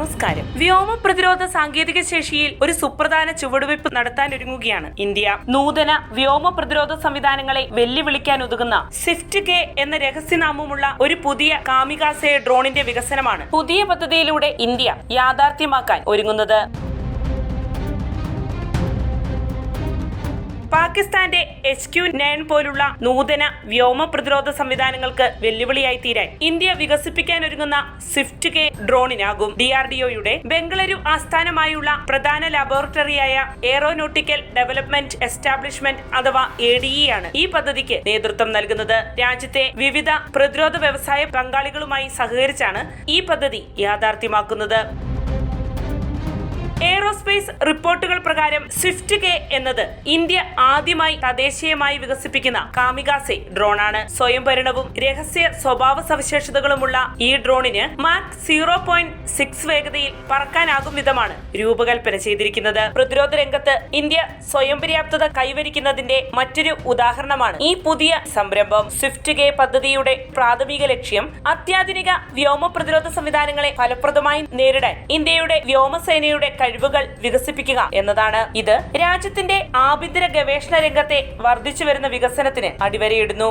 നമസ്കാരം. വ്യോമ പ്രതിരോധ സാങ്കേതിക ശേഷിയിൽ ഒരു സുപ്രധാന ചുവടുവയ്പ് നടത്താനൊരുങ്ങുകയാണ് ഇന്ത്യ. നൂതന വ്യോമ പ്രതിരോധ സംവിധാനങ്ങളെ വെല്ലുവിളിക്കാൻ ഒതുങ്ങുന്ന സ്വിഫ്റ്റ് കെ എന്ന രഹസ്യനാമമുള്ള ഒരു പുതിയ കാമികാസയ ഡ്രോണിന്റെ വികസനമാണ് പുതിയ പദ്ധതിയിലൂടെ ഇന്ത്യ യാഥാർത്ഥ്യമാക്കാൻ ഒരുങ്ങുന്നത്. പാകിസ്ഥാന്റെ എച്ച് ക്യു നയൻ പോലുള്ള നൂതന വ്യോമ പ്രതിരോധ സംവിധാനങ്ങൾക്ക് വെല്ലുവിളിയായി തീരാൻ ഇന്ത്യ വികസിപ്പിക്കാനൊരുങ്ങുന്ന സ്വിഫ്റ്റ് കെ ഡ്രോണിനാകും ഡി ആർ ഡി ഒയുടെ ബംഗളൂരു ആസ്ഥാനമായുള്ള പ്രധാന ലബോറട്ടറിയായ എയറോനോട്ടിക്കൽ ഡെവലപ്മെന്റ് എസ്റ്റാബ്ലിഷ്മെന്റ് അഥവാ എ ആണ് ഈ പദ്ധതിക്ക് നേതൃത്വം നൽകുന്നത്. രാജ്യത്തെ വിവിധ പ്രതിരോധ വ്യവസായ പങ്കാളികളുമായി സഹകരിച്ചാണ് ഈ പദ്ധതി യാഥാർത്ഥ്യമാക്കുന്നത്. എയ്റോസ്പേസ് റിപ്പോർട്ടുകൾ പ്രകാരം സ്വിഫ്റ്റ് കെ എന്നത് ഇന്ത്യ ആദ്യമായി തദ്ദേശീയമായി വികസിപ്പിക്കുന്ന കാമികാസെ ഡ്രോണാണ് സ്വയംഭരണവും രഹസ്യ സ്വഭാവ സവിശേഷതകളുമുള്ള ഈ ഡ്രോണിന് മാക് സീറോ പോയിന്റ് സിക്സ് വേഗതയിൽ പറക്കാനാകും വിധമാണ് രൂപകൽപ്പന ചെയ്തിരിക്കുന്നത്. പ്രതിരോധ രംഗത്ത് ഇന്ത്യ സ്വയം പര്യാപ്തത കൈവരിക്കുന്നതിന്റെ മറ്റൊരു ഉദാഹരണമാണ് ഈ പുതിയ സംരംഭം. സ്വിഫ്റ്റ് കെ പദ്ധതിയുടെ പ്രാഥമിക ലക്ഷ്യം അത്യാധുനിക വ്യോമ പ്രതിരോധ സംവിധാനങ്ങളെ ഫലപ്രദമായി നേരിടാൻ ഇന്ത്യയുടെ വ്യോമസേനയുടെ കഴിവുകൾ വികസിപ്പിക്കുക എന്നതാണ് ഇത്. രാജ്യത്തിന്റെ ആഭ്യന്തര ഗവേഷണ രംഗത്തെ വർദ്ധിച്ചു വരുന്ന വികസനത്തിന് അടിവരയിടുന്നു.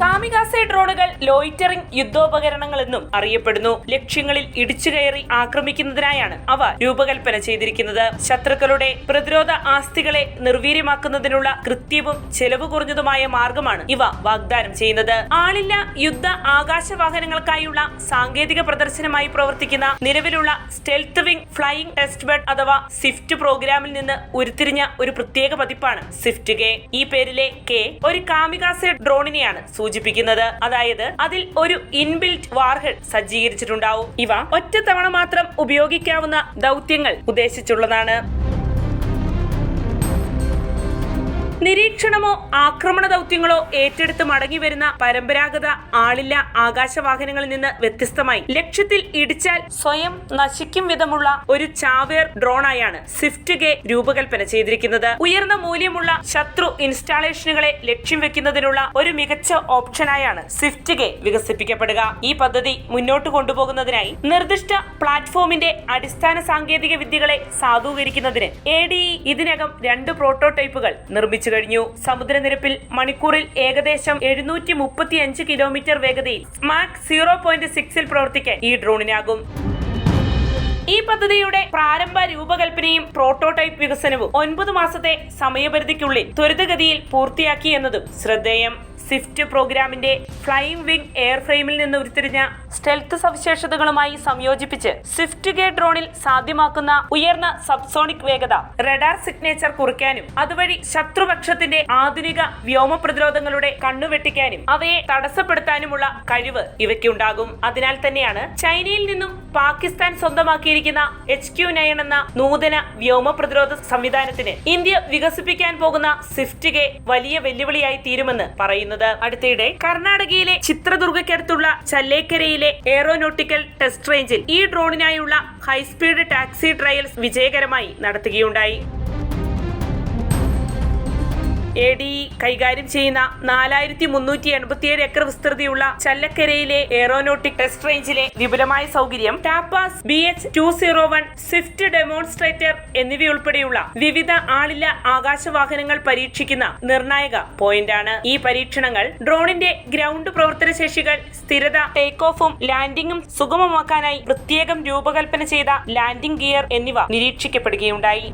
കാമികാസെ ഡ്രോണുകൾ ലോയിറ്ററിംഗ് യുദ്ധോപകരണങ്ങൾ എന്നും അറിയപ്പെടുന്നു. ലക്ഷ്യങ്ങളിൽ ഇടിച്ചു കയറി ആക്രമിക്കുന്നതിനായാണ് അവ രൂപകൽപ്പന ചെയ്തിരിക്കുന്നത്. ശത്രുക്കളുടെ പ്രതിരോധ ആസ്തികളെ നിർവീര്യമാക്കുന്നതിനുള്ള കൃത്യവും ചെലവ് കുറഞ്ഞതുമായ മാർഗമാണ് ഇവ വാഗ്ദാനം ചെയ്യുന്നത്. ആളില്ല യുദ്ധ ആകാശ വാഹനങ്ങൾക്കായുള്ള സാങ്കേതിക പ്രദർശനമായി പ്രവർത്തിക്കുന്ന നിലവിലുള്ള stealth wing flying test bed അഥവാ സ്വിഫ്റ്റ് പ്രോഗ്രാമിൽ നിന്ന് ഉരുത്തിരിഞ്ഞ ഒരു പ്രത്യേക പതിപ്പാണ് സ്വിഫ്റ്റ് കെ. ഈ പേരിലെ കെ ഒരു കാമികാസെ ഡ്രോണിനെയാണ് സൂചിപ്പിക്കുന്നത്. അതായത് അതിൽ ഒരു ഇൻബിൽറ്റ് വാർഹെഡ് സജ്ജീകരിച്ചിട്ടുണ്ടാവും. ഇവ ഒറ്റത്തവണ മാത്രം ഉപയോഗിക്കാവുന്ന ദൗത്യങ്ങൾ ഉദ്ദേശിച്ചുള്ളതാണ്. നിരീക്ഷണമോ ആക്രമണ ദൗത്യങ്ങളോ ഏറ്റെടുത്ത് മടങ്ങി വരുന്ന പരമ്പരാഗത ആളില്ല ആകാശവാഹനങ്ങളിൽ നിന്ന് വ്യത്യസ്തമായി. ലക്ഷ്യത്തിൽ ഇടിച്ചാൽ സ്വയം നശിക്കും വിധമുള്ള ഒരു ചാവേർ ഡ്രോണായാണ് സ്വിഫ്റ്റ് കെ രൂപകൽപ്പന ചെയ്തിരിക്കുന്നത്. ഉയർന്ന മൂല്യമുള്ള ശത്രു ഇൻസ്റ്റാളേഷനുകളെ ലക്ഷ്യം വെക്കുന്നതിനുള്ള ഒരു മികച്ച ഓപ്ഷനായാണ് സ്വിഫ്റ്റ് കെ വികസിപ്പിക്കപ്പെടുക. ഈ പദ്ധതി മുന്നോട്ട് കൊണ്ടുപോകുന്നതിനായി നിർദ്ദിഷ്ട പ്ലാറ്റ്ഫോമിന്റെ അടിസ്ഥാന സാങ്കേതിക വിദ്യകളെ സാധൂകരിക്കുന്നതിന് എ ഡി ഇതിനകം രണ്ട് പ്രോട്ടോടൈപ്പുകൾ നിർമ്മിച്ചു കഴിഞ്ഞു. സമുദ്രനിരപ്പിൽ മണിക്കൂറിൽ ഏകദേശം എഴുന്നൂറ്റി മുപ്പത്തി അഞ്ച് കിലോമീറ്റർ വേഗതയിൽ മാക് സീറോ പോയിന്റ് സിക്സിൽ പ്രവർത്തിക്കാൻ ഈ ഡ്രോണിനാകും. ഈ പദ്ധതിയുടെ പ്രാരംഭ രൂപകൽപ്പനയും പ്രോട്ടോടൈപ്പ് വികസനവും ഒൻപത് മാസത്തെ സമയപരിധിക്കുള്ളിൽ ത്വരിതഗതിയിൽ പൂർത്തിയാക്കി എന്നതും ശ്രദ്ധേയം. സ്വിഫ്റ്റ് പ്രോഗ്രാമിന്റെ ഫ്ലൈയിങ് വിംഗ് എയർ ഫ്രെയിമിൽ നിന്ന് ഉരുത്തിരിഞ്ഞ സ്റ്റെൽത്ത് സവിശേഷതകളുമായി സംയോജിപ്പിച്ച് സ്വിഫ്റ്റ് ഗേ ഡ്രോണിൽ സാധ്യമാക്കുന്ന ഉയർന്ന സബ്സോണിക് വേഗത റഡാർ സിഗ്നേച്ചർ കുറിക്കാനും അതുവഴി ശത്രുപക്ഷത്തിന്റെ ആധുനിക വ്യോമ പ്രതിരോധങ്ങളുടെ കണ്ണുവെട്ടിക്കാനും അവയെ തടസ്സപ്പെടുത്താനുമുള്ള കഴിവ് ഇവയ്ക്കുണ്ടാകും. അതിനാൽ തന്നെയാണ് ചൈനയിൽ നിന്നും പാകിസ്ഥാൻ സ്വന്തമാക്കിയിരിക്കുന്ന എച്ച് ക്യു നയൻ എന്ന നൂതന വ്യോമ പ്രതിരോധ സംവിധാനത്തിന് ഇന്ത്യ വികസിപ്പിക്കാൻ പോകുന്ന സ്വിഫ്റ്റ് ഗേ വലിയ വെല്ലുവിളിയായി തീരുമെന്ന് പറയുന്നത് അടുത്തിടെ കർണാടകയിലെ ചിത്രദുർഗയ്ക്കടുത്തുള്ള ചല്ലേക്കരയിലെ എയറോനോട്ടിക്കൽ ടെസ്റ്റ് റേഞ്ചിൽ ഈ ഡ്രോണിനായുള്ള ഹൈസ്പീഡ് ടാക്സി ട്രയൽസ് വിജയകരമായി നടത്തുകയുണ്ടായി. എ ഡി കൈകാര്യം ചെയ്യുന്ന നാലായിരത്തി മുന്നൂറ്റി എൺപത്തിയേഴ് ഏക്കർ വിസ്തൃതിയുള്ള ചല്ലക്കരയിലെ എയറോനോട്ടിക് ടെസ്റ്റ് റേഞ്ചിലെ വിപുലമായ സൗകര്യം Tapas B H two zero one Swift demonstrator എന്നിവയുൾപ്പെടെയുള്ള വിവിധ ആളില്ല ആകാശവാഹനങ്ങൾ പരീക്ഷിക്കുന്ന നിർണായക പോയിന്റാണ് ഈ പരീക്ഷണങ്ങൾ. ഡ്രോണിന്റെ ഗ്രൗണ്ട് പ്രവർത്തന ശേഷികൾ സ്ഥിരത ടേക്ക് ഓഫും ലാൻഡിംഗും സുഗമമാക്കാനായി പ്രത്യേകം രൂപകൽപ്പന ചെയ്ത ലാൻഡിംഗ് ഗിയർ എന്നിവ നിരീക്ഷിക്കപ്പെടുകയുണ്ടായി.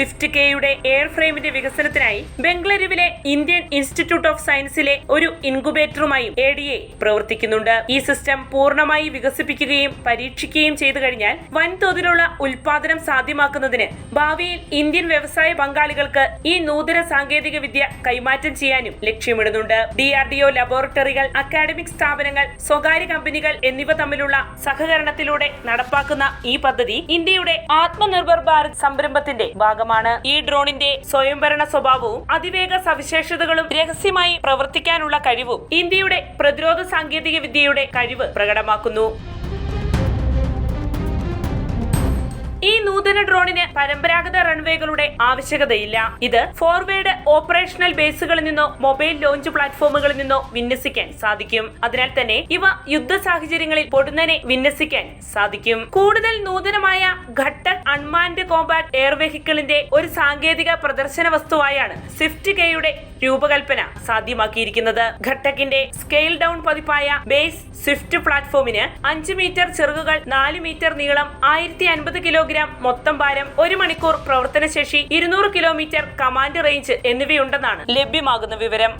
സ്വിഫ്റ്റ് കെയുടെ എയർ ഫ്രെയിമിന്റെ വികസനത്തിനായി ബംഗളൂരുവിലെ ഇന്ത്യൻ ഇൻസ്റ്റിറ്റ്യൂട്ട് ഓഫ് സയൻസിലെ ഒരു ഇൻകുബേറ്ററുമായും എ ഡി എ പ്രവർത്തിക്കുന്നുണ്ട്. ഈ സിസ്റ്റം പൂർണമായി വികസിപ്പിക്കുകയും പരീക്ഷിക്കുകയും ചെയ്തു കഴിഞ്ഞാൽ വൻതോതിലുള്ള ഉൽപാദനം സാധ്യമാക്കുന്നതിന് ഭാവിയിൽ ഇന്ത്യൻ വ്യവസായ പങ്കാളികൾക്ക് ഈ നൂതന സാങ്കേതിക വിദ്യ കൈമാറ്റം ചെയ്യാനും ലക്ഷ്യമിടുന്നുണ്ട്. ഡി ആർ ഡി ഒ ലബോറട്ടറികൾ അക്കാഡമിക് സ്ഥാപനങ്ങൾ സ്വകാര്യ കമ്പനികൾ എന്നിവ തമ്മിലുള്ള സഹകരണത്തിലൂടെ നടപ്പാക്കുന്ന ഈ പദ്ധതി ഇന്ത്യയുടെ ആത്മനിർഭർ ഭാരത് സംരംഭത്തിന്റെ ഭാഗമാണ് ഈ ഡ്രോണിന്റെ സ്വയംഭരണ സ്വഭാവവും അതിവേഗ സവിശേഷതകളും രഹസ്യമായി പ്രവർത്തിക്കാനുള്ള കഴിവും ഇന്ത്യയുടെ പ്രതിരോധ സാങ്കേതിക വിദ്യയുടെ കഴിവ് പ്രകടമാക്കുന്നു. ഈ നൂതന ഡ്രോണിന് പരമ്പരാഗത റൺവേകളുടെ ആവശ്യകതയില്ല. ഇത് ഫോർവേഡ് ഓപ്പറേഷണൽ ബേസുകളിൽ നിന്നോ മൊബൈൽ ലോഞ്ച് പ്ലാറ്റ്ഫോമുകളിൽ നിന്നോ വിന്യസിക്കാൻ സാധിക്കും. അതിനാൽ തന്നെ ഇവ യുദ്ധ സാഹചര്യങ്ങളിൽ പൊടുന്നനെ വിന്യസിക്കാൻ സാധിക്കും. കൂടുതൽ നൂതനമായ ഘട്ട അൺമാൻഡ് കോമ്പാറ്റ് എയർ വെഹിക്കിളിന്റെ ഒരു സാങ്കേതിക പ്രദർശന വസ്തുവായാണ് സ്വിഫ്റ്റ് കെയുടെ രൂപകൽപ്പന സാധ്യമാക്കിയിരിക്കുന്നത്. ഘട്ടക്കിന്റെ സ്കെയിൽ ഡൗൺ പതിപ്പായ ബേസ് സ്വിഫ്റ്റ് പ്ലാറ്റ്ഫോമിന് അഞ്ച് മീറ്റർ ചെറുകുകൾ നാല് മീറ്റർ നീളം ആയിരത്തി അൻപത് കിലോഗ്രാം മൊത്തം ഭാരം ഒരു മണിക്കൂർ പ്രവർത്തനശേഷി ഇരുന്നൂറ് കിലോമീറ്റർ കമാൻഡ് റേഞ്ച് എന്നിവയുണ്ടെന്നാണ് ലഭ്യമാകുന്ന വിവരം.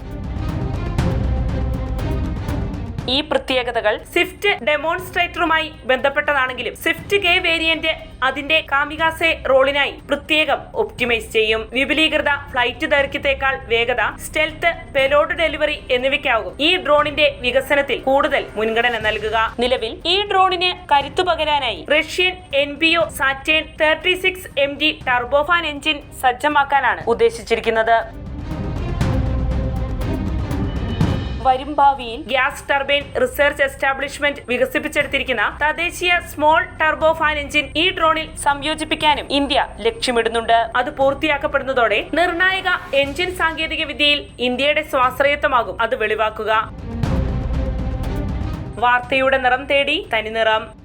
ഈ പ്രത്യേകതകൾ സ്വിഫ്റ്റ് ഡെമോൺസ്ട്രേറ്ററുമായി ബന്ധപ്പെട്ടതാണെങ്കിലും സ്വിഫ്റ്റ് കെ വേരിയന്റ് അതിന്റെ കാമികാസെ റോളിനായി പ്രത്യേകം ഒപ്റ്റിമൈസ് ചെയ്യും. വിപുലീകൃത ഫ്ലൈറ്റ് ദൈർഘ്യത്തെക്കാൾ വേഗത സ്റ്റെൽത്ത് പെലോഡ് ഡെലിവറി എന്നിവയ്ക്കാകും ഈ ഡ്രോണിന്റെ വികസനത്തിൽ കൂടുതൽ മുൻഗണന നൽകുക. നിലവിൽ ഈ ഡ്രോണിന് കരുത്തു പകരാനായി Russian N B O Saturn thirty six M G turbofan engine സജ്ജമാക്കാനാണ് ഉദ്ദേശിച്ചിരിക്കുന്നത്. വരും ഭാവിയിൽ ഗ്യാസ് ടർബൈൻ റിസർച്ച് എസ്റ്റാബ്ലിഷ്മെന്റ് വികസിപ്പിച്ചെടുത്തിരിക്കുന്ന തദ്ദേശീയ സ്മോൾ ടർബോ ഫാൻ എഞ്ചിൻ ഈ ഡ്രോണിൽ സംയോജിപ്പിക്കാനും ഇന്ത്യ ലക്ഷ്യമിടുന്നുണ്ട്. അത് പൂർത്തിയാക്കപ്പെടുന്നതോടെ നിർണായക എഞ്ചിൻ സാങ്കേതിക വിദ്യയിൽ ഇന്ത്യയുടെ സ്വാശ്രയത്വമാകും. അത് വെളിവാക്കുക. വാർത്തയുടെ നിറം തേടി തനിനിറം.